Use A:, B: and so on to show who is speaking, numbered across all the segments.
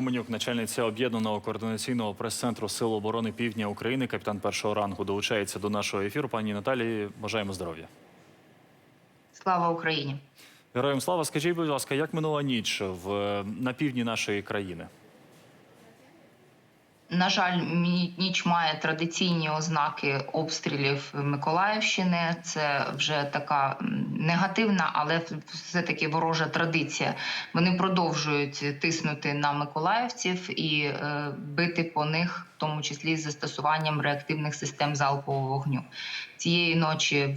A: Гуменюк, начальниця об'єднаного координаційного прес-центру Сил оборони Півдня України, капітан першого рангу, долучається до нашого ефіру. Пані Наталії, бажаємо здоров'я.
B: Слава Україні!
A: Героям слава, скажіть, будь ласка, як минула ніч в на півдні нашої країни?
B: На жаль, ніч має традиційні ознаки обстрілів Миколаївщини. Це вже така негативна, але все таки ворожа традиція. Вони продовжують тиснути на миколаївців і е, бити по них, в тому числі з застосуванням реактивних систем залпового вогню. Цієї ночі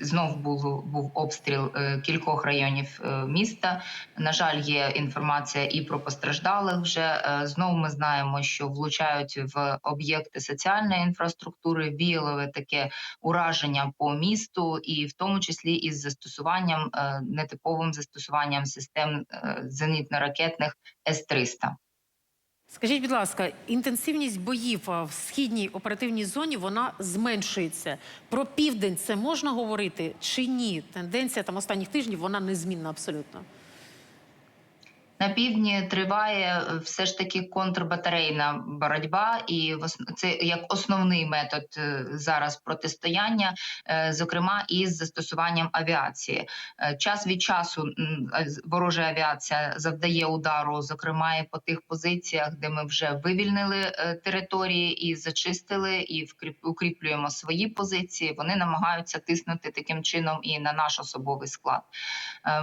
B: знов був, був обстріл е, кількох районів е, міста. На жаль, є інформація і про постраждалих. Вже Е, знову ми знаємо, що влучають в об'єкти соціальної інфраструктури, віялове таке ураження по місту, і в тому числі із застосуванням е, нетиповим застосуванням систем е, зенітно-ракетних С-300.
C: Скажіть, будь ласка, інтенсивність боїв в східній оперативній зоні вона зменшується. Про південь це можна говорити чи ні? Тенденція там останніх тижнів вона незмінна абсолютно.
B: На півдні триває е, все ж таки контрбатарейна боротьба, і це як основний метод е, зараз протистояння, е, зокрема із застосуванням авіації. Час від часу ворожа авіація завдає удару, зокрема і по тих позиціях, де ми вже вивільнили території і зачистили, і укріплюємо свої позиції. Вони намагаються тиснути таким чином і на наш особовий склад.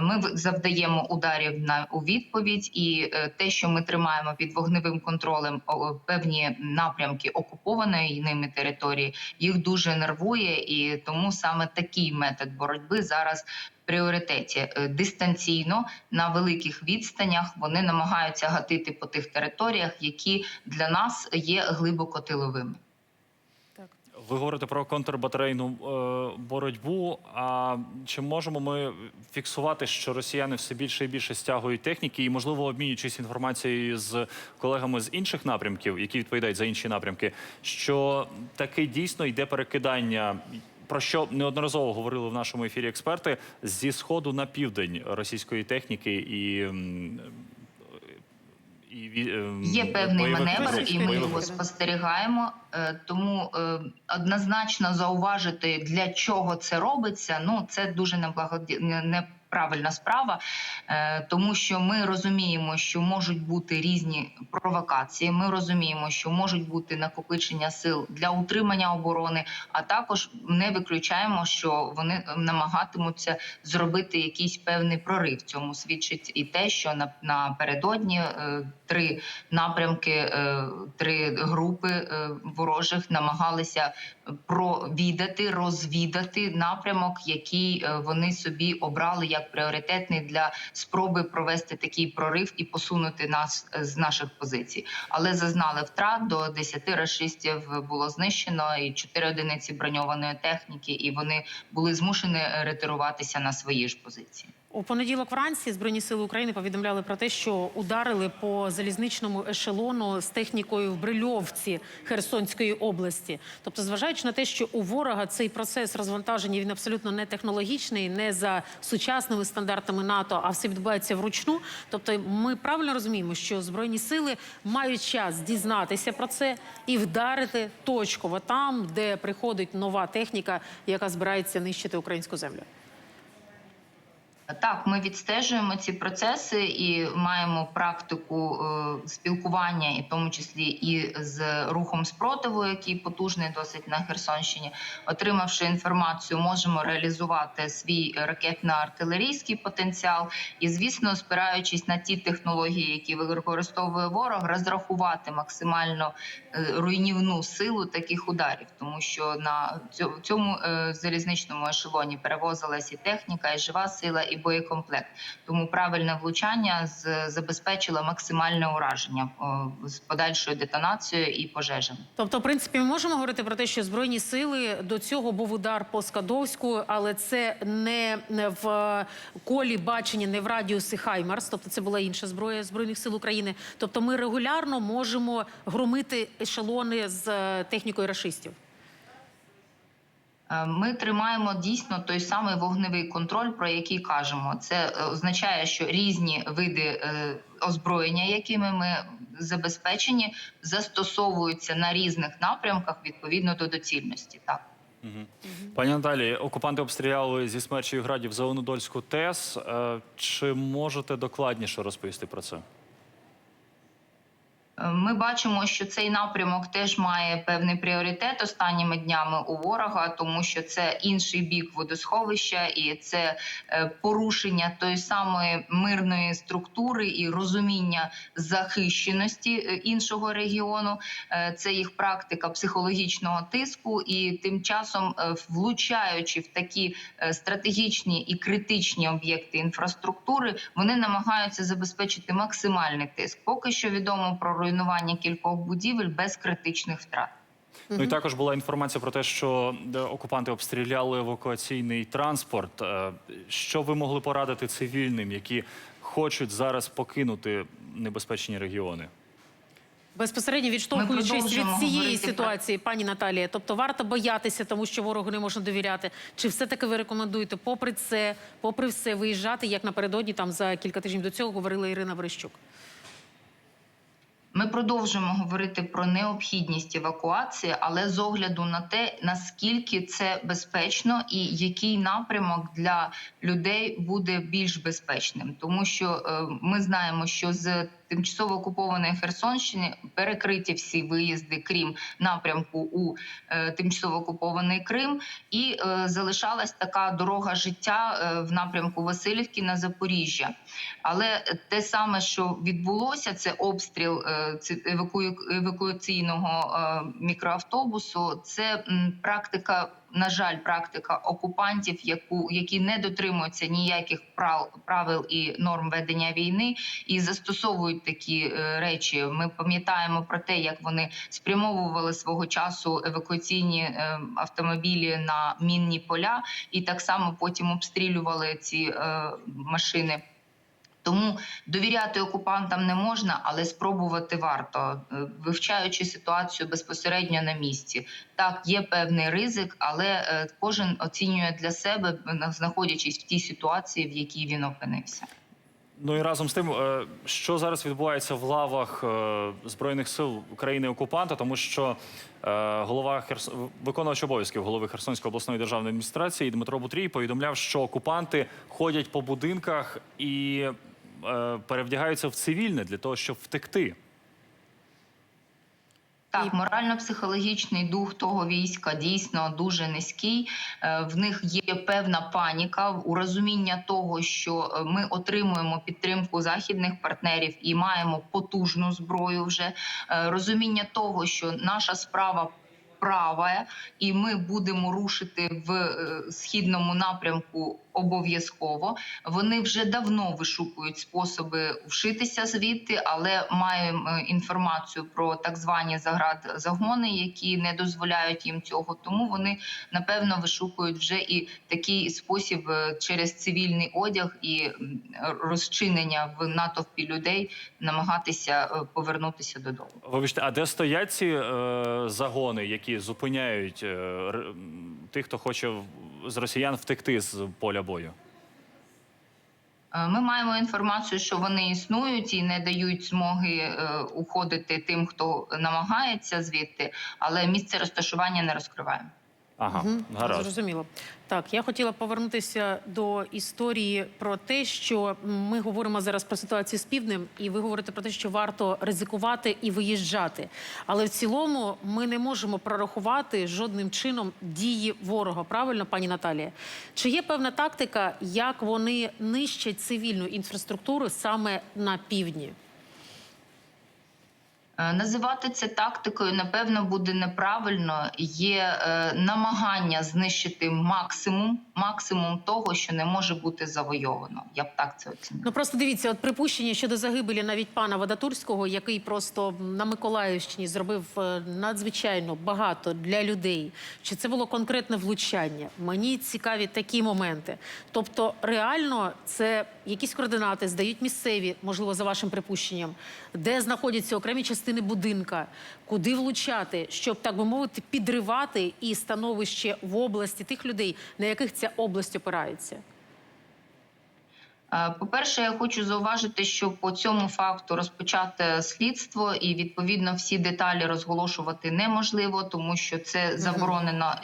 B: Ми завдаємо ударів на у відповідь, і е, те, що ми тримаємо під вогневим контролем певні напрямки окупованої ними території, їх дуже нервує, і тому саме такий метод боротьби зараз. Пріоритеті Е, дистанційно на великих відстанях вони намагаються гатити по тих територіях, які для нас є глибоко тиловими.
A: Ви говорите про контрбатарейну е, боротьбу. А чи можемо ми фіксувати, що росіяни все більше і більше стягують техніки, і можливо обмінюючись інформацією з колегами з інших напрямків, які відповідають за інші напрямки, що таки дійсно йде перекидання. Про що неодноразово говорили в нашому ефірі експерти зі сходу на південь російської техніки і, і ем,
B: Є певний маневр, і ми його спостерігаємо. Е, Тому е, однозначно зауважити, для чого це робиться. Ну це дуже неблагоді... не- неправильна справа, е, тому що ми розуміємо, що можуть бути різні провокації. Ми розуміємо, що можуть бути накопичення сил для утримання оборони, а також не виключаємо, що вони намагатимуться зробити якийсь певний прорив. Цьому свідчить і те, що на напередодні три напрямки, е, три групи е, ворожих намагалися провідати, розвідати напрямок, який е, вони собі обрали як пріоритетний для спроби провести такий прорив і посунути нас з наших позицій. Але зазнали втрат до 10 рашистів було знищено і 4 одиниці броньованої техніки, і вони були змушені ретируватися на свої ж позиції.
C: У понеділок вранці Збройні сили України повідомляли про те, що ударили по залізничному ешелону з технікою в Брильовці Херсонської області. Тобто, зважаючи на те, що у ворога цей процес розвантаження він абсолютно не технологічний, не за сучасними стандартами НАТО, а все відбувається вручну. Тобто, ми правильно розуміємо, що збройні сили мають час дізнатися про це і вдарити точково там, де приходить нова техніка, яка збирається нищити українську землю.
B: Так, ми відстежуємо ці процеси і маємо практику е, спілкування, і в тому числі і з рухом спротиву, який потужний досить на Херсонщині. Отримавши інформацію, можемо реалізувати свій ракетно-артилерійський потенціал. І, звісно, спираючись на ті технології, які використовує ворог, розрахувати максимально е, руйнівну силу таких ударів, тому що на цьому е, залізничному ешелоні перевозилась і техніка, і жива сила, і боєкомплект. Тому правильне влучання з- забезпечило максимальне ураження о, з подальшою детонацією і пожежами.
C: Тобто, в принципі, ми можемо говорити про те, що збройні сили до цього був удар по Скадовську, але це не в колі бачення, не в радіусі Хаймарс. Тобто, це була інша зброя збройних сил України. Тобто, ми регулярно можемо громити ешелони з е, технікою рашистів.
B: Е, Ми тримаємо дійсно той самий вогневий контроль, про який кажемо. Це е, означає, що різні види е, озброєння, якими ми забезпечені, застосовуються на різних напрямках відповідно до доцільності. Так.
A: Пані Наталі, окупанти обстріляли зі смерчою градів Зеленодольську ТЕС. Чи можете докладніше розповісти про це?
B: Ми бачимо, що цей напрямок теж має певний пріоритет останніми днями у ворога, тому що це інший бік водосховища, і це е, порушення тої самої мирної структури і розуміння захищеності е, іншого регіону. Е, Це їх практика психологічного тиску, і тим часом, влучаючи в такі стратегічні і критичні об'єкти інфраструктури, вони намагаються забезпечити максимальний тиск. Поки що відомо про руйнування кількох будівель без критичних втрат.
A: Ну і також була інформація про те, що е, окупанти обстріляли евакуаційний транспорт. Е, Що ви могли порадити цивільним, які хочуть зараз покинути небезпечні регіони?
C: Безпосередньо відштовхуючись від цієї
B: говорити про-
C: ситуації, пані Наталія, тобто варто боятися, тому що ворогу не можна довіряти. Чи все-таки ви рекомендуєте, попри це, попри все, виїжджати, як напередодні там за кілька тижнів до цього говорила Ірина Верещук?
B: Ми продовжимо говорити про необхідність евакуації, але з огляду на те, наскільки це безпечно і який напрямок для людей буде більш безпечним, тому що е, ми знаємо, що з тимчасово окупованої Херсонщини перекриті всі виїзди, крім напрямку у е, тимчасово окупований Крим, і е, залишалась така дорога життя е, в напрямку Васильівки на Запоріжжя. Але те саме, що відбулося, це обстріл евакуаційного мікроавтобусу. Це практика. На жаль, практика окупантів, яку які не дотримуються ніяких прав правил і норм ведення війни, і застосовують такі е, речі. Ми пам'ятаємо про те, як вони спрямовували свого часу евакуаційні е, автомобілі на мінні поля, і так само потім обстрілювали ці е, машини. Тому довіряти окупантам не можна, але спробувати варто, е, вивчаючи ситуацію безпосередньо на місці. Так, є певний ризик, але е, кожен оцінює для себе, е, знаходячись в тій ситуації, в якій він опинився.
A: Ну і разом з тим, що зараз відбувається в лавах збройних сил України окупанта, тому що голова Херс... виконувач обов'язків голови Херсонської обласної державної адміністрації Дмитро Бутрій повідомляв, що окупанти ходять по будинках і перевдягаються в цивільне для того, щоб втекти.
B: Так, морально-психологічний дух того війська дійсно дуже низький. Е, В них є певна паніка у розуміння того, що е, ми отримуємо підтримку західних партнерів і маємо потужну зброю. Вже Е, розуміння того, що наша справа. Права, і ми будемо рушити в е, східному напрямку обов'язково. Вони вже давно вишукують способи вшитися звідти, але маємо е, інформацію про так звані заград загони, які не дозволяють їм цього. Тому вони напевно вишукують вже і такий спосіб е, через цивільний одяг і розчинення в натовпі людей намагатися е, повернутися додому.
A: Вибачте, а де стоять ці е, загони, які зупиняють е, тих, хто хоче з росіян втекти з поля бою?
B: Е, Ми маємо інформацію, що вони існують і не дають змоги е, уходити тим, хто намагається звідти, але місце розташування не розкриваємо.
A: Ага, гаразд.
C: Зрозуміло. Так, я хотіла повернутися до історії про те, що ми говоримо зараз про ситуацію з півднем, і ви говорите про те, що варто ризикувати і виїжджати. Але в цілому ми не можемо прорахувати жодним чином дії ворога. Правильно, пані Наталія? Чи є певна тактика, як вони нищать цивільну інфраструктуру саме на півдні?
B: Е, Називати це тактикою, напевно, буде неправильно. Є е, намагання знищити максимум, максимум того, що не може бути завойовано. Я б так це оцінила.
C: Ну просто дивіться, от припущення щодо загибелі навіть пана Вадатурського, який просто на Миколаївщині зробив е, надзвичайно багато для людей. Чи це було конкретне влучання? Мені цікаві такі моменти. Тобто, реально, це якісь координати здають місцеві, можливо, за вашим припущенням, де знаходяться окремі частини будинка, куди влучати, щоб так би мовити, підривати і становище в області тих людей, на яких ця область опирається.
B: Е, По-перше, я хочу зауважити, що по цьому факту розпочати слідство і відповідно всі деталі розголошувати неможливо, тому що це заборонено.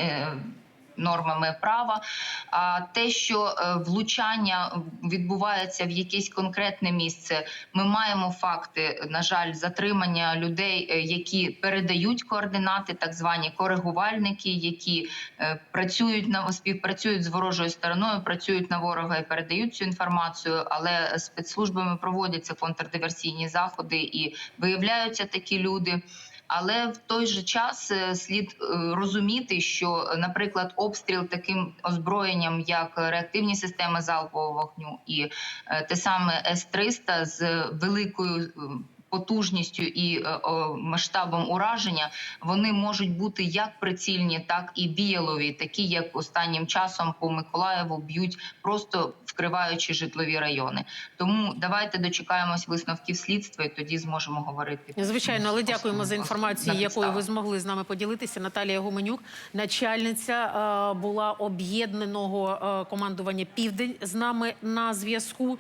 B: Нормами права, а те, що е, влучання відбувається в якесь конкретне місце, ми маємо факти, на жаль, затримання людей, е, які передають координати, так звані коригувальники, які е, працюють на співпрацюють з ворожою стороною, працюють на ворога і передають цю інформацію. Але спецслужбами проводяться контрдиверсійні заходи і виявляються такі люди. Але в той же час е, слід е, розуміти, що, е, наприклад, обстріл таким озброєнням, як реактивні системи залпового вогню, і те саме С-300 з великою потужністю і е, масштабом ураження, вони можуть бути як прицільні, так і віялові, такі як останнім часом по Миколаєву б'ють, просто вкриваючи житлові райони. Тому давайте дочекаємось висновків слідства, і тоді зможемо говорити.
C: Звичайно, але дякуємо за інформацію, якою ви змогли з нами поділитися. Наталія Гуменюк, начальниця е, була об'єднаного е, командування Південь з нами на зв'язку.